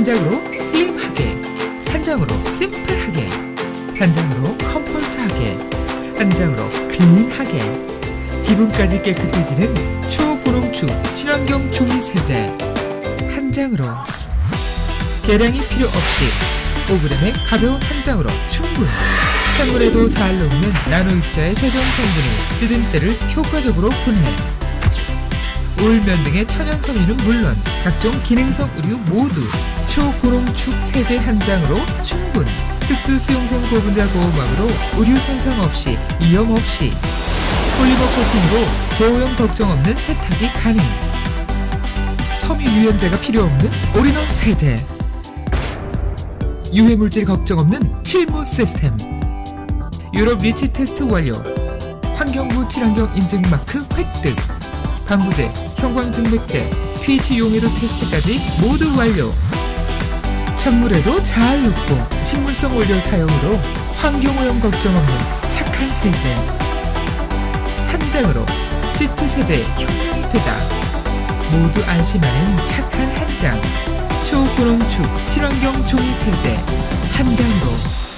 한 장으로 슬림하게, 한 장으로 심플하게, 한 장으로 컴포트하게, 한 장으로 클린하게, 기분까지 깨끗해지는 초고농축 친환경 종이 세제. 한 장으로. 계량이 필요 없이 5g의 가벼운 한 장으로 충분. 찬물에도 잘 녹는 나노 입자의 세정 성분이 찌든 때를 효과적으로 분해. 울면 등의 천연 섬유는 물론 각종 기능성 의류 모두 초고농축 세제 한 장으로 충분. 특수 수용성 고분자 고음막으로 의류 손상 없이 위험 없이. 폴리머 코팅으로 제오염 걱정 없는 세탁이 가능. 섬유 유연제가 필요 없는 올인원 세제. 유해물질 걱정 없는 칠무 시스템. 유럽 리치 테스트 완료. 환경부 친환경 인증 마크 획득. 방부제, 형광증백제, pH 용해도 테스트까지 모두 완료 찬물에도 잘 녹고 식물성 원료 사용으로 환경오염 걱정 없는 착한 세제. 한 장으로 시트 세제 혁명이 되다. 모두 안심하는 착한 한 장. 초고농축 친환경 종이 세제. 한 장으로